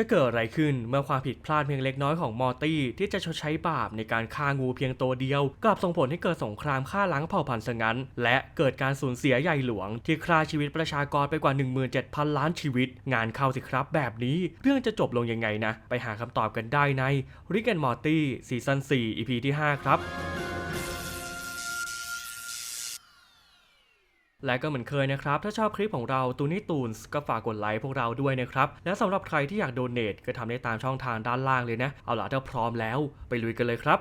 จะเกิดอะไรขึ้นเมื่อความผิดพลาดเพียงเล็กน้อยของมอร์ตี้ที่จะชดใช้บาปในการฆ่างูเพียงตัวเดียวกลับส่งผลให้เกิดสงครามฆ่าล้างเผ่าพันธุ์ซะงั้น และเกิดการสูญเสียใหญ่หลวง ที่ฆ่าชีวิตประชากรไปกว่า 17,000 ล้านชีวิต งานเข้าสิครับแบบนี้ เรื่องจะจบลงยังไงนะ ไปหาคำตอบกันได้ใน Rick and Morty ซีซั่น4 EP ที่ 5 ครับ และก็เหมือนเคยนะครับ ถ้าชอบคลิปของเราตูนี่ตูนส์ก็ฝากกดไลค์พวกเราด้วยนะครับ และสำหรับใครที่อยากโดเน a ก็ทำได้ตามช่องทางด้านล่างเลยนะ เอาล่ะถ้าพร้อมแล้วไปลุยกันเลยครับ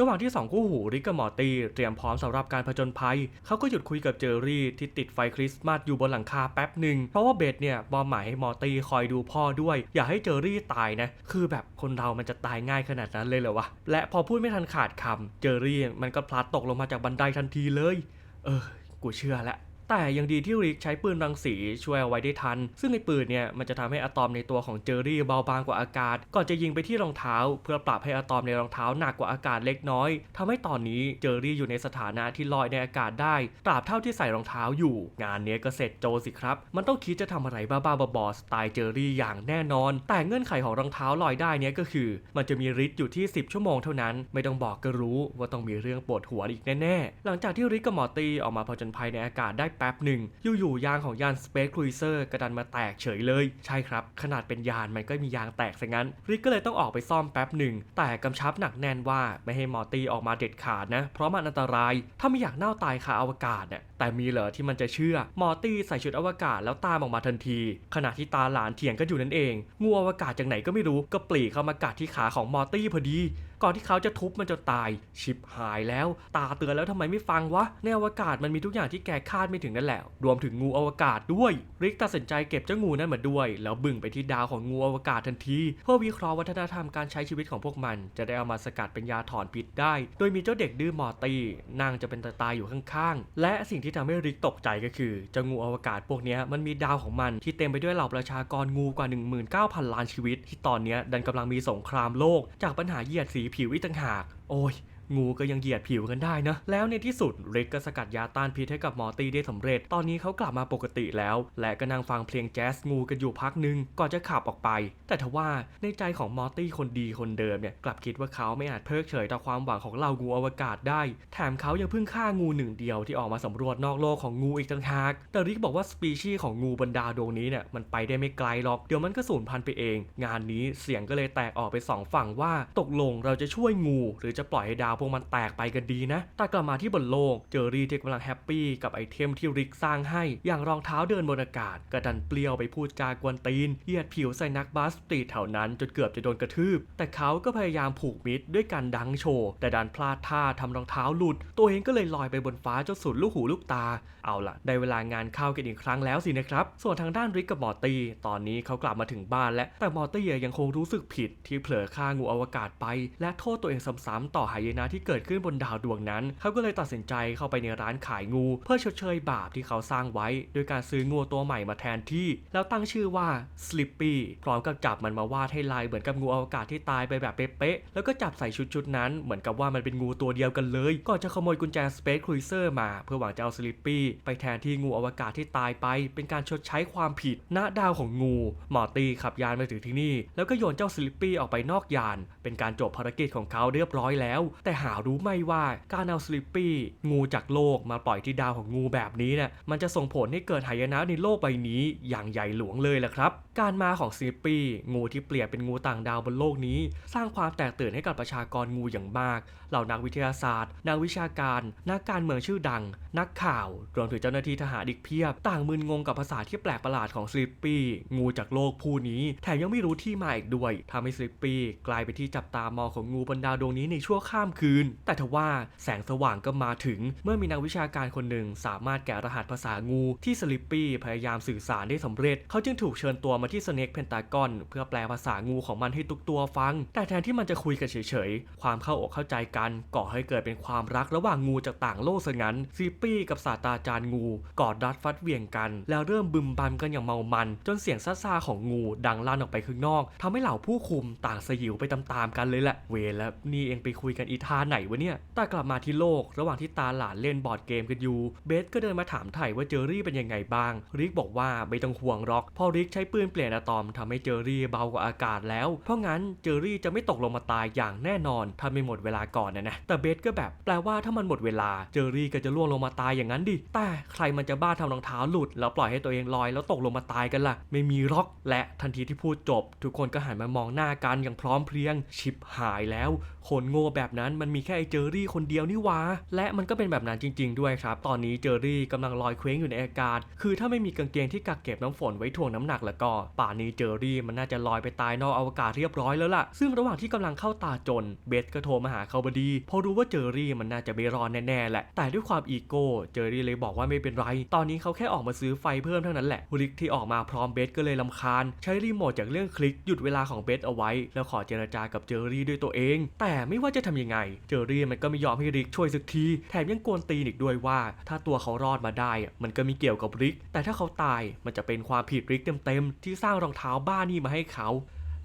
ระหว่างที่สองคู่หูริกกับมอร์ตี้เตรียมพร้อมสำหรับการผจญภัย เขาก็หยุดคุยกับเจอรี่ที่ติดไฟคริสต์มาสอยู่บนหลังคาแป๊บหนึ่งเพราะว่าเบสเนี่ยมอบหมายให้มอร์ตี้คอยดูพ่อด้วย อย่าให้เจอรี่ตายนะ คือแบบคนเรามันจะตายง่ายขนาดนั้นเลยเหรอวะและพอพูดไม่ทันขาดคำเจอรี่มันก็พลัดตกลงมาจากบันไดทันทีเลย เออ กูเชื่อแล้ว แต่ยังดีที่ริกใช้ปืนรังสีช่วยเอาไว้ได้ทัน ซึ่งไอ้ปืนเนี่ยมันจะทำให้อะตอมในตัวของเจอรี่เบาบางกว่าอากาศ ก่อนจะยิงไปที่รองเท้า เพื่อปรับให้อะตอมในรองเท้าหนักกว่าอากาศเล็กน้อยทำให้ตอนนี้เจอรี่อยู่ในสถานะที่ลอยในอากาศได้ ตราบเท่าที่ใส่รองเท้าอยู่ งานเนี้ยก็เสร็จโจสิครับ มันต้องคิดจะทำอะไรบ้าๆบอๆสไตล์เจอรี่อย่างแน่นอน แต่เงื่อนไขของรองเท้าลอยได้เนี่ยก็คือ มันจะมีฤทธิ์อยู่ที่ 10 ชั่วโมงเท่านั้น ไม่ต้องบอกก็รู้ว่าต้องมีเรื่องปวดหัวอีกแน่ๆหลังจากที่ริกกับมอร์ตี้ออกมาผจญภัยในอากาศได้แป๊บหนึ่งอยู่ๆยางของยาน Space Cruiser กระดันมาแตกเฉยเลย ใช่ครับ ขนาดเป็นยานมันก็มียางแตกซะงั้น ริกก็เลยต้องออกไปซ่อมแป๊บหนึ่ง แต่กำชับหนักแน่นว่าไม่ให้มอร์ตี้ออกมาเด็ดขาดนะ เพราะมันอันตราย ถ้าไม่อยากเน่าตายคาอวกาศเนี่ยแต่มีเหรอที่มันจะเชื่อ มอร์ตี้ใส่ชุดอวกาศแล้วตามออกมาทันที ขณะที่ตาหลานเถียงกันอยู่นั่นเอง งูอวกาศจากไหนก็ไม่รู้ก็ปลีเข้ามากัดที่ขาของมอร์ตี้พอดี ก่อนที่เขาจะทุบมันจนตาย ชิบหายแล้ว ตาเตือนแล้วทำไมไม่ฟังวะ ในอวกาศมันมีทุกอย่างที่แกคาดไม่ถึงนั่นแหละ รวมถึงงูอวกาศด้วย ริกตัดสินใจเก็บเจ้างูนั่นมาด้วย แล้วบึ่งไปที่ดาวของงูอวกาศทันที เพื่อวิเคราะห์วัฒนธรรมการใช้ชีวิตของพวกมัน จะได้เอามาสกัดเป็นยาถอนพิษได้ โดยมีเจ้าเด็กดื้อมอตีนั่งจะเป็นตาตายอยู่ข้างๆ และสิ่งที่ทำให้ริกตกใจก็คือเจ้างูอวกาศพวกนี้มันมีดาวของมันที่เต็มไปด้วยเหล่าประชากรงูกว่า 19,000 ล้านชีวิต ที่ตอนเนี้ดันกำลังมีสงครามโลกจากปัญหาเหยียดสีผิวอีกต่างหาก โอ้ย งูก็ยังเหยียดผิวกันได้นะแล้วในที่สุดริกก็สกัดยาต้านพิษให้กับมอตี้ได้สำเร็จ ตอนนี้เขากลับมาปกติแล้ว และก็นั่งฟังเพลงแจ๊สงูกันอยู่พักหนึ่งก่อนจะขับออกไป แต่ทว่าในใจของมอตี้คนดีคนเดิมเนี่ยกลับคิดว่าเขาไม่อาจเพิกเฉยต่อความหวังของเหล่างูอวกาศได้ แถมเขายังเพิ่งฆ่างูหนึ่งเดียวที่ออกมาสำรวจนอกโลกของงูอีกต่างหากแต่ริกบอกว่าสปีชีส์ของงูบรรดาดวงนี้เนี่ยมันไปได้ไม่ไกลหรอกเดี๋ยวมันก็สูญพันธุ์ไปเอง งานนี้เสียงก็เลยแตกออกไปสองฝั่งว่า ตกลงเราจะช่วยงู หรือจะปล่อยให้ดาวพวกมันแตกไปกันดีนะ แต่กลับมาที่บนโลก เจอรี่ที่กำลังแฮปปี้กับไอเทมที่ริกสร้างให้ อย่างรองเท้าเดินบนอากาศ กระดันเปลี่ยวไปพูดจากวนตีนเหยียดผิวใส่นักบาสตีแถวนั้นจนเกือบจะโดนกระทืบ แต่เขาก็พยายามผูกมิตรด้วยการดังโชว์ แต่ดันพลาดท่าทำรองเท้าหลุด ตัวเองก็เลยลอยไปบนฟ้าจนสุดลูกหูลูกตา เอาล่ะ ได้เวลางานเข้ากันอีกครั้งแล้วสินะครับ ส่วนทางด้านริกกับมอร์ตี้ตอนนี้เขากลับมาถึงบ้านแล้วแต่มอร์ตี้ยังคงรู้สึกผิดที่เผลอฆ่างูอวกาศไป และโทษตัวเองซ้ำๆต่อหายนะที่เกิดขึ้นบนดาวดวงนั้น เขาก็เลยตัดสินใจเข้าไปในร้านขายงู เพื่อชดเชยบาปที่เขาสร้างไว้ โดยการซื้องูตัวใหม่มาแทนที่ แล้วตั้งชื่อว่า Slippy พร้อมกับจับมันมาวาดให้ลายเหมือนกับงูอวกาศที่ตายไปแบบเป๊ะๆแล้วก็จับใส่ชุดชุดนั้นเหมือนกับว่ามันเป็นงูตัวเดียวกันเลย ก่อนจะขโมยกุญแจ Space Cruiser มาเพื่อหวังจะเอา Slippy ไปแทนที่งูอวกาศที่ตายไป เป็นการชดใช้ความผิดณดาวของงูมอร์ตี้ขับยานมาถึงที่นี่ แล้วก็โยนเจ้า Slippy ออกไปนอกยาน เป็นการจบภารกิจของเขาเรียบร้อยแล้ว แต่หารู้ไหม่ว่าการเอา Slippy งูจากโลกมาปล่อยที่ดาวของงูแบบนี้เนี่ยมันจะส่งผลให้เกิดหายนะในโลกใบนี้อย่างใหญ่หลวงเลยแหละครับ การมาของซิปปี้งูที่เปลี่ยนเป็นงูต่างดาวบนโลกนี้ สร้างความแตกตื่นให้กับประชากรงูอย่างมาก เหล่านักวิทยาศาสตร์ นักวิชาการ นักการเมืองชื่อดัง นักข่าวรวมถึงเจ้าหน้าที่ทหารอีกเพียบ ต่างมึนงงกับภาษาที่แปลกประหลาดของสลิปปี้งูจากโลกผู้นี้ แถมยังไม่รู้ที่มาอีกด้วยทำให้สลิปปี้กลายไปนที่จับตามองของงูบนดาวดวงนี้ในชั่วข้ามคืนแต่ทว่าแสงสว่างก็มาถึง เมื่อมีนักวิชาการคนหนึ่งสามารถแกะรหัสภาษางูที่สลิปปี้พยายามสื่อสารได้สำเร็จ เขาจึงถูกเชิญตัวมาที่สเน็กเพนตากอนเพื่อแปลภาษางูของมันให้ทุกตัวฟัง แต่แทนที่มันจะคุยกันเฉยๆ ความเข้าอกเข้าใจกันก่อให้เกิดเป็นความรักระหว่างงูจากต่างโลกซะงั้นสลิปปี้กับศาสตราจารย์งู กอดรัดฟัดเวียงกัน แล้วเริ่มบึมบัมกันอย่างเมามัน จนเสียงซ่าของงูดังลั่นออกไปข้างนอกทำให้เหล่าผู้คุมต่างสยิวไปตามๆกันเลยแหละเวแล้วนี่เองไปคุยกันอีท่าาไหนวะเนี่ยแต่กลับมาที่โลก ระหว่างที่ตาหลานเล่นบอร์ดเกมกันอยู่ เบสก็เดินมาถามไถ่ว่าเจอรี่เป็นยังไงบ้าง ริกบอกว่าไม่ต้องห่วงหรอก พอริกใช้ปืนเปลี่ยนอะตอมทำให้เจอรี่เบากว่าอากาศแล้ว เพราะงั้นเจอรี่จะไม่ตกลงมาตายอย่างแน่นอนถ้าไม่หมดเวลาก่อนนะนะ แต่เบสก็แบบแปลว่าถ้ามันหมดเวลา เจอรี่ก็จะล่วงลงมาตายอย่างนั้นดิ แต่ใครมันจะบ้าทำรองเท้าหลุด แล้วปล่อยให้ตัวเองลอยแล้วตกลงมาตายกันล่ะ ไม่มีร็อก และทันทีที่พูดจบ ทุกคนก็หันมามองหน้ากันอย่างพร้อมเพรียง ชิบหายแล้ว คนโง่แบบนั้นมันมีแค่ไอ้เจอรี่คนเดียวนี่วาและมันก็เป็นแบบนั้นจริง ๆ ด้วยครับ ตอนนี้เจอรี่กำลังลอยเคว้งอยู่ในอากาศ คือถ้าไม่มีกางเกงที่กักเก็บน้ำฝนไว้ถ่วงน้ำหนักแล้วก็ ป่านนี้เจอรี่มันน่าจะลอยไปตายนอกอวกาศเรียบร้อยแล้วล่ะ ซึ่งระหว่างที่กำลังเข้าตาจน เบสก็โทรมาหาเขาบดี พอรู้ว่าเจอรี่มันน่าจะไม่รอดแน่ๆแหละ แต่ด้วยความอีโก้ เจอรี่เลยบอกว่าไม่เป็นไร ตอนนี้เขาแค่ออกมาซื้อไฟเพิ่มเท่านั้นแหละริกที่ออกมาพร้อมเบสก็เลยลำคาญ ใช้รีโมทจากเรื่องคลิกหยุดเวลาของเบสเอาไว้ แล้วขอเจรจากับเจอรี่ด้วยตัวเอง แต่ไม่ว่าจะทำยังไงเจอรี่มันก็ไม่ยอมให้ริกช่วยสักที แถมยังกวนตีนอีกด้วยว่า ถ้าตัวเขารอดมาได้ มันก็มีเกี่ยวกับริก แต่ถ้าเขาตายมันจะเป็นความผิดริกเต็มๆที่สร้างรองเท้าบ้านี่มาให้เขา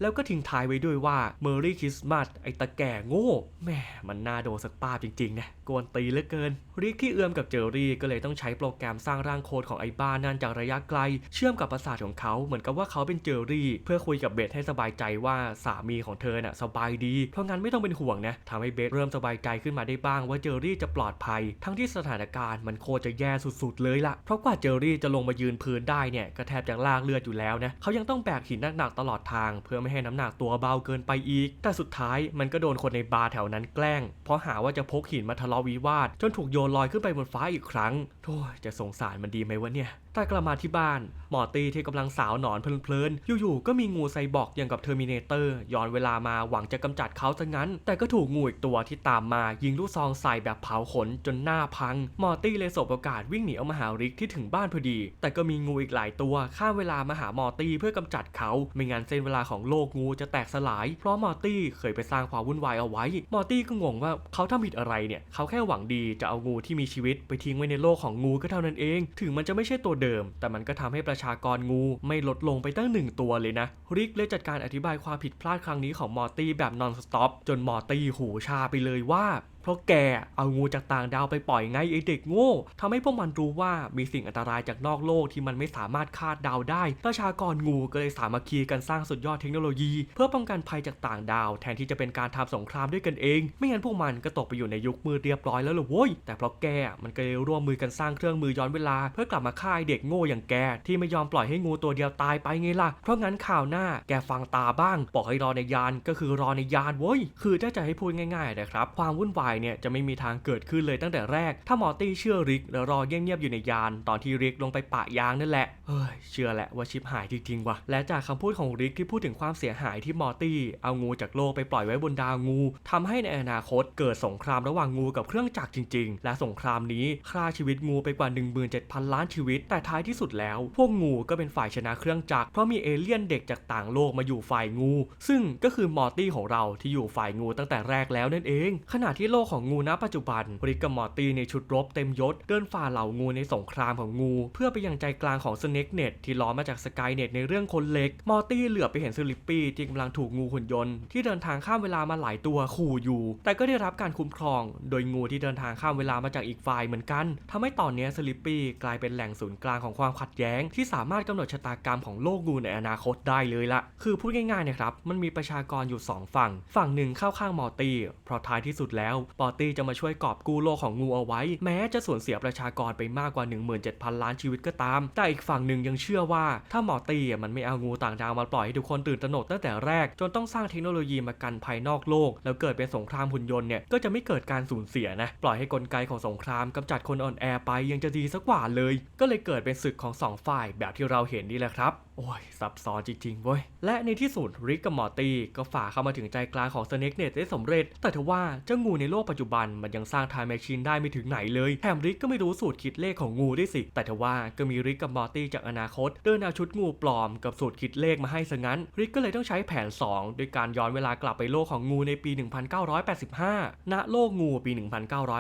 แล้วก็ทิ้งท้ายไว้ด้วยว่า Merry Christmas ไอตะแก่โง่แหม่มันน่าโดนสักป้าบจริงๆนะกวนตีเหลือเกิน ริกที่เอื้อมกับเจอรี่ก็เลยต้องใช้โปรแกรมสร้างร่างโคดของไอ้บ้านนั่นจากระยะไกล เชื่อมกับประสาทของเขาเหมือนกับว่าเขาเป็นเจอรี่ เพื่อคุยกับเบสให้สบายใจว่าสามีของเธอน่ะสบายดี เพราะงั้นไม่ต้องเป็นห่วงนะทำให้เบสเริ่มสบายใจขึ้นมาได้บ้างว่าเจอรี่จะปลอดภัย ทั้งที่สถานการณ์มันโคจะแย่สุดๆเลยล่ะ เพราะกว่าเจอรี่จะลงมายืนพื้นได้เนี่ยก็แทบจะลากเลือดอยู่แล้วนะเขายังต้องแบกหินหนักๆตลอดทางเพื่อไม่ให้น้ำหนักตัวเบาเกินไปอีก แต่สุดท้ายมันก็โดนคนในบาร์แถวนั้นแกล้ง เพราะหาว่าจะพกหินมาทะเลาะวิวาทจนถูกโยนลอยขึ้นไปบนฟ้าอีกครั้งโธ่จะสงสารมันดีไหมวะเนี่ย แต่กลับมาที่บ้าน หมอตีที่กำลังสาวหนอนเพลินๆ อยู่ๆ ก็มีงูไซบอร์กอย่างกับเทอร์มินเตอร์ย้อนเวลามาหวังจะกำจัดเขาซะงั้น แต่ก็ถูกงูอีกตัวที่ตามมายิงลูกซองใส่แบบเผาขนจนหน้าพัง หมอตี้เลยสบโอกาสวิ่งหนีออกมาหาริกที่ถึงบ้านพอดี แต่ก็มีงูอีกหลายตัวข้ามเวลามาหาหมอตี้เพื่อกำจัดเขา ไม่งั้นเส้นเวลาของโลกงูจะแตกสลาย เพราะหมอตี้เคยไปสร้างความวุ่นวายเอาไว้ หมอตี้ก็งงว่าเขาทำผิดอะไรเนี่ย เขาแค่หวังดีจะเอางูที่มีชีวิตไปทิ้งไว้ในโลกของงูก็เท่านั้นเอง ถึงมันจะไม่ใช่ตัวเดิม แต่มันก็ทำให้ประชากรงูไม่ลดลงไปตั้งหนึ่งตัวเลยนะ ริกเลยจัดการอธิบายความผิดพลาดครั้งนี้ของมอร์ตี้แบบนอนสต็อปจนมอร์ตี้หูชาไปเลยว่า เพราะแกเอางูจากต่างดาวไปปล่อยไงไอเด็กโง่ทำให้พวกมันรู้ว่ามีสิ่งอันตรายจากนอกโลกที่มันไม่สามารถคาดเดาได้ ประชากรงูก็เลยสามัคคีกันสร้างสุดยอดเทคโนโลยี เพื่อป้องกันภัยจากต่างดาว แทนที่จะเป็นการทำสงครามด้วยกันเอง ไม่งั้นพวกมันก็ตกไปอยู่ในยุคมืดเรียบร้อยแล้วเลยโว้ยแต่เพราะแกมันก็เลยร่วมมือกันสร้างเครื่องมือย้อนเวลา เพื่อกลับมาฆ่าไอเด็กโง่อย่างแกที่ไม่ยอมปล่อยให้งูตัวเดียวตายไปไงล่ะเพราะงั้นข่าวหน้าแกฟังตาบ้างบอกให้รอในยานก็คือรอในยานเว้ยคือถ้าจะให้พูดง่ายๆนะครับความวุ่นวายเนี่ยจะไม่มีทางเกิดขึ้นเลยตั้งแต่แรก ถ้ามอตี้เชื่อริกแล้วรอเงียบๆอยู่ในยาน ตอนที่ริกลงไปปะยางนั่นแหละ เฮ้ย เชื่อแหละว่าชิปหายจริงๆว่ะ และจากคำพูดของริกที่พูดถึงความเสียหายที่มอร์ตี้เอางูจากโลกไปปล่อยไว้บนดาวงูทำให้ในอนาคตเกิดสงครามระหว่างงูกับเครื่องจักรจริง ๆ และสงครามนี้ฆ่าชีวิตงูไปกว่า 17,000 ล้านชีวิต แต่ท้ายที่สุดแล้ว พวกงูก็เป็นฝ่ายชนะเครื่องจักรเพราะมีเอเลี่ยนเด็กจากต่างโลกมาอยู่ฝ่ายงู ซึ่งก็คือมอร์ตี้ของเราที่อยู่ฝ่ายงูตั้งแต่แรกแล้วนั่นเอง ขณะที่โลกของงูณปัจจุบันริกกับมอร์ตี้ในชุดรบเต็มยศ เดินฝ่าเหล่างูในสงครามของงู เพื่อไปยังใจกลางของสเน็กเน็ตที่ล้อมาจากสกายเน็ตในเรื่องคนเล็ก มอร์ตี้เหลือไปเห็นสลิปปี้ที่กำลังถูกงูหุ่นยนต์ที่เดินทางข้ามเวลามาหลายตัวขู่อยู่ แต่ก็ได้รับการคุ้มครอง โดยงูที่เดินทางข้ามเวลามาจากอีกฝ่ายเหมือนกันทำให้ตอนนี้สลิปปี้กลายเป็นแหล่งศูนย์กลางของความขัดแย้ง ที่สามารถกำหนดชะตากรรมของโลกงูในอนาคตได้เลยละคือพูดง่ายๆนะครับมันมีประชากรอยู่สองฝั่ง ฝั่งหนึ่งเข้าข้างมอร์ตี้เพราะท้ายที่สุดแล้วมอตี้จะมาช่วยกอบกู้โลกของงูเอาไว้ แม้จะสูญเสียประชากรไปมากกว่า 17,000 ล้านชีวิตก็ตาม แต่อีกฝั่งหนึ่งยังเชื่อว่า ถ้าหมอตี้มันไม่เอางูต่างดาวมาปล่อยให้ทุกคนตื่นตระหนกตั้งแต่แรก จนต้องสร้างเทคโนโลยีมากันภายนอกโลก แล้วเกิดเป็นสงครามหุ่นยนต์เนี่ยก็จะไม่เกิดการสูญเสียนะปล่อยให้กลไกของสงครามกำจัดคนอ่อนแอไปยังจะดีสักกว่าเลย ก็เลยเกิดเป็นศึกของสองฝ่ายแบบที่เราเห็นนี่แหละครับ โอ้ยซับซ้อนจริงๆเว้ย และในที่สุดริกกับมอร์ตี้ก็ฝ่าเข้ามาถึงใจกลางของสเน็กเนตได้สำเร็จ แต่ทว่าเจ้างูในโลกปัจจุบันมันยังสร้างไทม์แมชชีนได้ไม่ถึงไหนเลย แถมริกก็ไม่รู้สูตรคิดเลขของงูด้วยสิ แต่ทว่าก็มีริกกับมอร์ตี้จากอนาคต เดินเอาชุดงูปลอมกับสูตรคิดเลขมาให้ซะงั้น ริกก็เลยต้องใช้แผน 2 โดยการย้อนเวลากลับไปโลกของงูในปี 1985 ณ โลกงูปี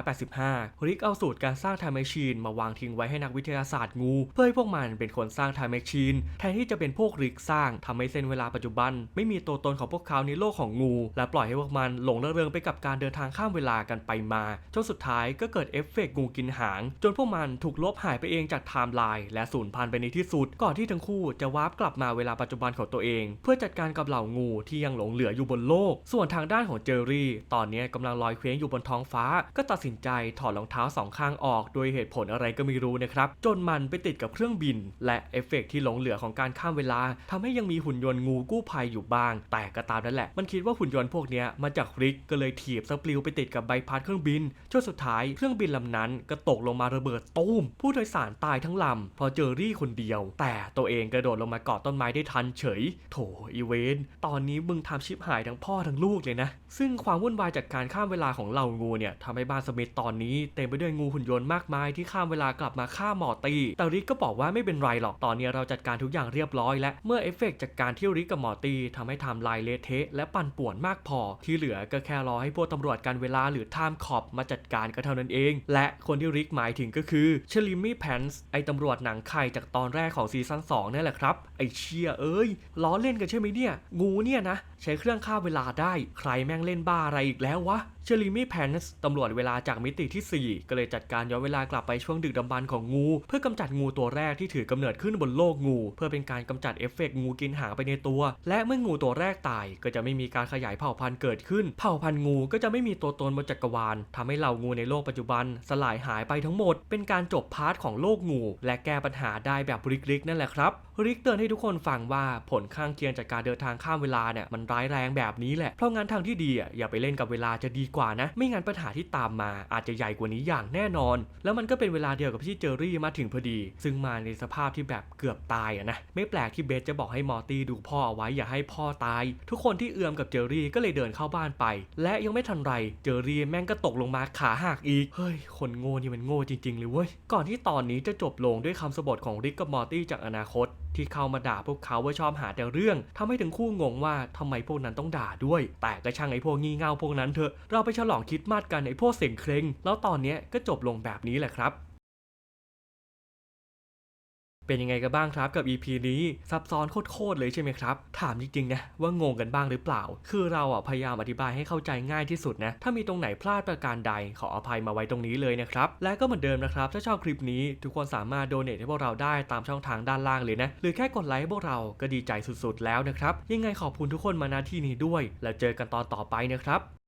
1985 ริกเอาสูตรการสร้างไทม์แมชชีนมาวางทิ้งไว้ให้นักวิทยาศาสตร์งู เพื่อให้พวกมันเป็นคนสร้างไทม์แมชชีนแทนที่จะเป็นพวกริกสร้างทำให้เส้นเวลาปัจจุบัน ไม่มีตัวตนของพวกเขาในโลกของงู และปล่อยให้พวกมันหลงระเริงไปกับการเดินทางข้ามเวลากันไปมาจนสุดท้ายก็เกิดเอฟเฟกต์งูกินหาง จนพวกมันถูกลบหายไปเองจากไทม์ไลน์และสูญพันธุ์ไปในที่สุด ก่อนที่ทั้งคู่จะวาร์ปกลับมาเวลาปัจจุบันของตัวเอง เพื่อจัดการกับเหล่างูที่ยังหลงเหลืออยู่บนโลก ส่วนทางด้านของเจอรี่ ตอนนี้กำลังลอยเคว้งอยู่บนท้องฟ้า ก็ตัดสินใจถอดรองเท้าสองข้างออกโดยเหตุผลอะไรก็ไม่รู้นะครับจนมันไปติดกับเครื่องบิน และเอฟเฟกต์ที่หลงเหลือของการข้ามเวลาทำให้ยังมีหุ่นยนต์งูกู้ภัยอยู่บ้าง แต่ก็ตามนั่นแหละ มันคิดว่าหุ่นยนต์พวกนี้มาจากฟริกก็เลยถีบสปลิวไปติดกับใบพัดเครื่องบินจนสุดท้ายเครื่องบินลำนั้นก็ตกลงมาระเบิดตูมผู้โดยสารตายทั้งลำเพราะเจอรี่คนเดียว แต่ตัวเองกระโดดลงมาเกาะต้นไม้ได้ทันเฉย โถอีเวนตอนนี้มึงทำชิปหายทั้งพ่อทั้งลูกเลยนะ ซึ่งความวุ่นวายจากการข้ามเวลาของเหล่างูเนี่ยทำให้บ้านสมิธตอนนี้เต็มไปด้วยงูหุ่นยนต์มากมายที่ข้ามเวลากลับมาฆ่าหมอตีแต่ริกก็บอกว่าไม่เป็นไรหรอกตอนนี้เราจัดการทุกอย่างเรียรียบร้อยแล้วเมื่อเอฟเฟกต์จากการที่ริกกับหมอตีทำให้ไทม์ไลน์เละเทะและปั่นป่วนมากพอ ที่เหลือก็แค่รอให้พวกตำรวจการเวลาหรือไทม์คอปมาจัดการก็เท่านั้นเอง และคนที่ริกหมายถึงก็คือเชลิมมี่แพนส์ไอตำรวจหนังไข่จากตอนแรกของซีซั่น2นั่นแหละครับไอเชี่ยเอ้ยล้อเล่นกันใช่ไหมเนี่ยงูเนี่ยนะ ใช้เครื่องฆ่าเวลาได้ ใครแม่งเล่นบ้าอะไรอีกแล้ววะ เชลิมี่แพนส์ตำรวจเวลาจากมิติที่ 4 ก็เลยจัดการย้อนเวลากลับไปช่วงดึกดำบรรของงู เพื่อกำจัดงูตัวแรกที่ถือกำเนิดขึ้นบนโลกงู เพื่อเป็นการกำจัดเอฟเฟกต์งูกินหางไปในตัว และเมื่องูตัวแรกตาย ก็จะไม่มีการขยายเผ่าพันธุ์เกิดขึ้น เผ่าพันธุ์งูก็จะไม่มีตัวตนบนจักรวาลทำให้เหล่างูในโลกปัจจุบัน สลายหายไปทั้งหมด เป็นการจบพาร์ทของโลกงู และแก้ปัญหาได้แบบริกๆนั่นแหละครับริกเตือนให้ทุกคนฟังว่าผลข้างเคียงจากการเดินทางข้ามเวลาเนี่ยมันร้ายแรงแบบนี้แหละ เพราะงั้นทางที่ดีอะอย่าไปเล่นกับเวลาจะดีกว่านะ ไม่งั้นปัญหาที่ตามมาอาจจะใหญ่กว่านี้อย่างแน่นอน แล้วมันก็เป็นเวลาเดียวกับที่เจอรี่มาถึงพอดี ซึ่งมาในสภาพที่แบบเกือบตายอะนะ ไม่แปลกที่เบสจะบอกให้มอร์ตี้ดูพ่อเอาไว้อย่าให้พ่อตาย ทุกคนที่เอื้อมกับเจอรี่ก็เลยเดินเข้าบ้านไป และยังไม่ทันไร เจอรี่แม่งก็ตกลงมาขาหักอีก เฮ้ย คนโง่นี่มันโง่จริงๆเลยเว้ย ก่อนที่ตอนนี้จะจบลงด้วยคำสบทของริกกับมอร์ตี้จากอนาคตที่เข้ามาด่าพวกเขาว่าชอบหาแต่เรื่องทำให้ถึงคู่งงว่าทำไมพวกนั้นต้องด่าด้วย แต่ก็ช่างไอ้พวกงี่เง่าพวกนั้นเถอะ เราไปฉลองคิดมากกันไอ้พวกเสียงเคร่งแล้วตอนนี้ก็จบลงแบบนี้แหละครับ เป็นยังไงกันบ้างครับกับ EP นี้ซับซ้อนโคตรเลยใช่ไหมครับ ถามจริงๆนะว่างงกันบ้างหรือเปล่า คือเราอะพยายามอธิบายให้เข้าใจง่ายที่สุดนะถ้ามีตรงไหนพลาดประการใดขออภัยมาไว้ตรงนี้เลยนะครับ และก็เหมือนเดิมนะครับ ถ้าชอบคลิปนี้ ทุกคนสามารถโดเนทให้พวกเราได้ตามช่องทางด้านล่างเลยนะ หรือแค่กดไลค์พวกเราก็ดีใจสุดๆแล้วนะครับ ยังไงขอบคุณทุกคนมาณที่นี้ด้วย แล้วเจอกันตอนต่อไปนะครับ